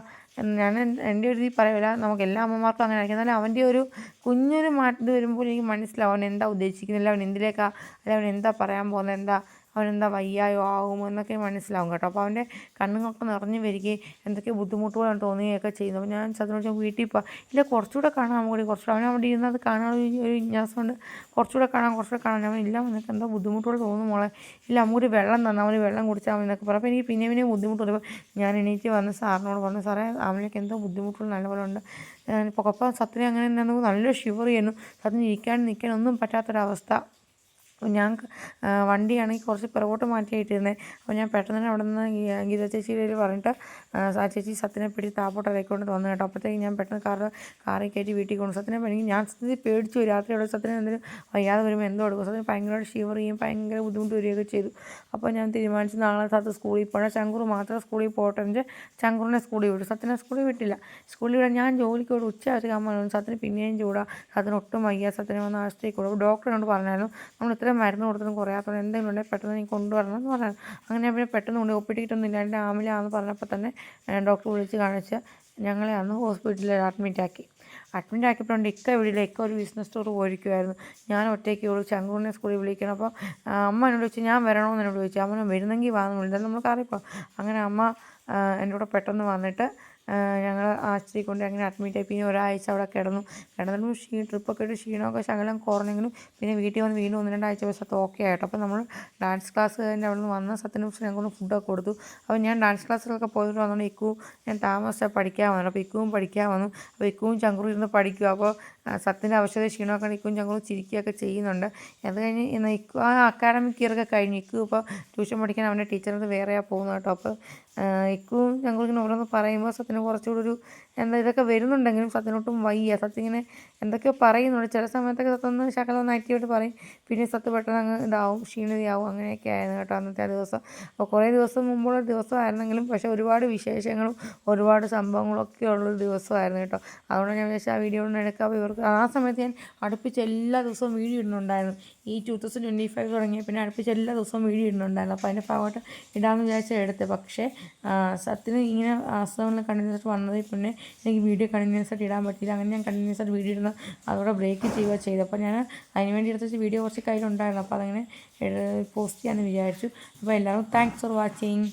ഞാൻ എൻ- എന്റെ ഒരു ഇതിൽ പറയില്ല നമുക്ക് എല്ലാ അമ്മമാർക്കും അങ്ങനെ ആയിരിക്കും. എന്നാലും അവന്റെ ഒരു കുഞ്ഞൊരു മാറ്റം വരുമ്പോൾ എനിക്ക് മനസ്സിലാവും അവൻ എന്താ ഉദ്ദേശിക്കുന്നില്ല അവൻ എന്തിലേക്കാണ് അല്ല അവൻ എന്താ പറയാൻ പോകുന്നത് എന്താ അവനെന്താ വയ്യായോ ആകുമോ എന്നൊക്കെ മനസ്സിലാവും കേട്ടോ. അപ്പോൾ അവന്റെ കണ്ണുകളൊക്കെ നിറഞ്ഞു വരികയും എന്തൊക്കെ ബുദ്ധിമുട്ടുകൾ തോന്നുകയൊക്കെ ചെയ്യുന്നു. അപ്പോൾ ഞാൻ ചോദിച്ചു വീട്ടിൽ പോ ഇല്ല കുറച്ചുകൂടെ കാണാൻ കൂടി കുറച്ചുകൂടെ അവൻ അവിടെ ഇരുന്നത് കാണാൻ ഒരു വിന്യാസം വിന്യാസമുണ്ട് കുറച്ചുകൂടെ കാണാൻ കുറച്ചുകൂടെ കാണാൻ അവൻ ഇല്ല നിനക്ക് എന്തോ ബുദ്ധിമുട്ടുകൾ തോന്നുന്നു മോളെ. ഇല്ല അമ്മൂടി വെള്ളം തന്നാൽ അവന് വെള്ളം കുടിച്ചാൽ മതി എന്നൊക്കെ പറഞ്ഞു അപ്പോൾ എനിക്ക് പിന്നെ പിന്നെ ബുദ്ധിമുട്ട് വന്നപ്പോൾ ഞാൻ എണീറ്റ് വന്ന് സാറിനോട് പറഞ്ഞു സാറേ അവനൊക്കെ എന്തോ ബുദ്ധിമുട്ടുകൾ നല്ലപോലെ ഉണ്ട് അപ്പം സത്യനെ അങ്ങനെ തന്നെ നല്ല ഷിവർ ചെയ്യുന്നു. സത്യം ഇരിക്കാൻ നിൽക്കാൻ ഒന്നും പറ്റാത്തൊരവസ്ഥ. ഞാൻ വണ്ടിയാണെങ്കിൽ കുറച്ച് പിറകോട്ട് മാറ്റിയിട്ടിരുന്നത് അപ്പോൾ ഞാൻ പെട്ടെന്ന് തന്നെ അവിടെ നിന്ന് ഗീത ചേച്ചിയുടെ കയ്യിൽ പറഞ്ഞിട്ട് ആ, ചേച്ചി സത്യനെ പിടിച്ച് താപ്പോട്ട് ഇറക്കിക്കൊണ്ട് വന്നു കേട്ടോ. അപ്പോഴത്തേക്ക് ഞാൻ പെട്ടെന്ന് കാറ് കാറിൽ കയറ്റി വീട്ടിൽ കൊണ്ടു സത്യനെ എനിക്ക് ഞാൻ സത്യത്തിൽ പേടിച്ചു. രാത്രി അവിടെ സത്യനെ എന്തെങ്കിലും വയ്യാതെ വരുമ്പോൾ എന്തോ എടുക്കും. സത്യന് ഭയങ്കരമായിട്ട് ഷിവർ ചെയ്യും ഭയങ്കര ബുദ്ധിമുട്ട് വരികയൊക്കെ ചെയ്തു. അപ്പോൾ ഞാൻ തീരുമാനിച്ചു നാളെ സത്ത് സ്കൂളിൽ പോകണം ചങ്കൂർ മാത്രം സ്കൂളിൽ പോകട്ടെ എന്ന് ചങ്കൂറിനെ സ്കൂളിൽ വിട്ടു. സത്യനെ സ്കൂളിൽ വിട്ടില്ല. സ്കൂളിൽ വിടാൻ ഞാൻ ജോലിക്ക് വിടും ഉച്ച വരെ കാണാൻ സത്യന് പിന്നെയും ചൂടാ. സത്യന് ഒട്ടും വയ്യ. സത്യനെ വന്ന് ആശുപത്രിയിൽ കൊടുക്കും ഡോക്ടറിനോട് പറഞ്ഞായിരുന്നു നമ്മൾ ഇത്രയും മരുന്ന് കൊടുത്തിട്ടും കുറയാത്തതുകൊണ്ട് എന്തെങ്കിലും ഉണ്ടെങ്കിൽ പെട്ടെന്ന് നീ കൊണ്ടുവരണം എന്ന് പറഞ്ഞു അങ്ങനെ പിന്നെ പെട്ടെന്ന് കൊണ്ട് ഒപ്പിട്ടിട്ടൊന്നും ഇല്ലാണ്ട് ആമിലാന്ന് പറഞ്ഞപ്പോൾ തന്നെ ഡോക്ടർ വിളിച്ച് കാണിച്ച് ഞങ്ങളെ അന്ന് ഹോസ്പിറ്റലിൽ അഡ്മിറ്റ് ആക്കി. അഡ്മിറ്റ് ആക്കിയപ്പോഴുണ്ട് ഇക്ക ഇവിടെ ഇക്ക ഒരു ബിസിനസ് ടൂർ പോയിരിക്കുമായിരുന്നു ഞാൻ ഒറ്റയ്ക്ക് ഉള്ളൂ ചങ്കൂറിനെ സ്കൂളിൽ വിളിക്കണം അപ്പോൾ അമ്മ എന്നോട് ചോദിച്ചു ഞാൻ വരണമെന്ന് എന്നോട് ചോദിച്ചു. അമ്മ വരുന്നെങ്കിൽ വാന്ന് വിളിച്ചത് നമുക്ക് അറിയിപ്പോൾ അങ്ങനെ അമ്മ എന്നോട് പെട്ടെന്ന് വന്നിട്ട് ഞങ്ങൾ ആശുപത്രി കൊണ്ട് അങ്ങനെ അഡ്മിറ്റ് ആയി. പിന്നെ ഒരാഴ്ച അവിടെ കിടന്നു. കിടന്നിട്ട് ക്ഷീ ട്രിപ്പൊക്കെ ഇട്ട് ക്ഷീണമൊക്കെ ശകലം കുറഞ്ഞെങ്കിലും പിന്നെ വീട്ടിൽ വന്ന് വീണ്ടും ഒന്ന് രണ്ടാഴ്ച വശത്ത് ഓക്കെ ആയിട്ടോ അപ്പോൾ നമ്മൾ ഡാൻസ് ക്ലാസ് കഴിഞ്ഞ് അവിടെ നിന്ന് വന്ന സത്യം ദിവസം ഞങ്ങൾ ഫുഡൊക്കെ കൊടുത്തു. അപ്പോൾ ഞാൻ ഡാൻസ് ക്ലാസ്സിലൊക്കെ പോയിട്ട് വന്നുകൊണ്ട് ഇക്കുവും ഞാൻ താമസിച്ചാൽ പഠിക്കാൻ വന്നു. അപ്പോൾ ഇക്കുവും പഠിക്കാൻ വന്നു. അപ്പോൾ ഇക്കുവും ചങ്കുറും ഇരുന്ന് പഠിക്കുക അപ്പോൾ സത്യന്റെ ആവശ്യത ക്ഷീണമൊക്കെ. ഇക്കും ഞങ്ങൾ ചിരിക്കുകയൊക്കെ ചെയ്യുന്നുണ്ട്. അത് കഴിഞ്ഞ് ഇക്കു ആ അക്കാഡമിക് ഇയറൊക്കെ കഴിഞ്ഞു. ഇക്കു ഇപ്പോൾ ട്യൂഷൻ പഠിക്കാൻ അവന്റെ ടീച്ചറിന് വേറെയാണ് പോകുന്നത് കേട്ടോ. അപ്പോൾ ആ, ഞങ്ങൾ ഇങ്ങനെ ഓരോന്ന് പറയുമ്പോൾ സത്യന് കുറച്ചുകൂടി ഒരു എന്താ ഇതൊക്കെ വരുന്നുണ്ടെങ്കിലും സത്തിനൊട്ടും വയ്യ. സത്ത് ഇങ്ങനെ എന്തൊക്കെയോ പറയുന്നുണ്ട്. ചില സമയത്തൊക്കെ സത്യം ഒന്ന് ആക്റ്റീവായിട്ട് പറയും. പിന്നെ സത്ത് പെട്ടെന്ന് അങ്ങ് ഇതാവും ക്ഷീണിതയാവും അങ്ങനെയൊക്കെ ആയിരുന്നു കേട്ടോ അന്നത്തെ ആ ദിവസം. അപ്പോൾ കുറേ ദിവസം മുമ്പുള്ള ദിവസമായിരുന്നെങ്കിലും പക്ഷേ ഒരുപാട് വിശേഷങ്ങളും ഒരുപാട് സംഭവങ്ങളൊക്കെ ഉള്ളൊരു ദിവസമായിരുന്നു കേട്ടോ. അതുകൊണ്ട് ഞാൻ വിചാരിച്ചു ആ വീഡിയോ ഒന്നും എടുക്കാം. ഇവർക്ക് ആ സമയത്ത് ഞാൻ അടുപ്പിച്ച് എല്ലാ ദിവസവും വീഡിയോ ഇടുന്നുണ്ടായിരുന്നു. ഈ ടു തൗസൻഡ് ട്വന്റി ഫൈവ് തുടങ്ങിയ പിന്നെ അടുപ്പിച്ച് എല്ലാ ദിവസവും വീഡിയോ ഇടുന്നുണ്ടായിരുന്നു. അപ്പോൾ അതിന്റെ ഭാഗമായിട്ട് ഇടാമെന്ന് വിചാരിച്ചാൽ എടുത്ത് പക്ഷേ സത്തിന് ഇങ്ങനെ അസുഖങ്ങൾ കണ്ടിട്ട് വന്നതിൽ പിന്നെ എനിക്ക് വീഡിയോ കണ്ടിന്യൂസ് ആയിട്ട് ഇടാൻ പറ്റിയില്ല. അങ്ങനെ ഞാൻ കണ്ടിന്യൂസ് ആയിട്ട് വീഡിയോ ഇടുന്ന അതോടെ ബ്രേക്ക് ചെയ്യുക ചെയ്തു അപ്പോൾ ഞാൻ അതിന് വേണ്ടി എടുത്ത് വീഡിയോ കുറച്ച് കയ്യിലുണ്ടായിരുന്നു. അപ്പോൾ അതങ്ങനെ പോസ്റ്റ് ചെയ്യാമെന്ന് വിചാരിച്ചു. അപ്പോൾ എല്ലാവരും താങ്ക്സ് ഫോർ വാച്ചിങ്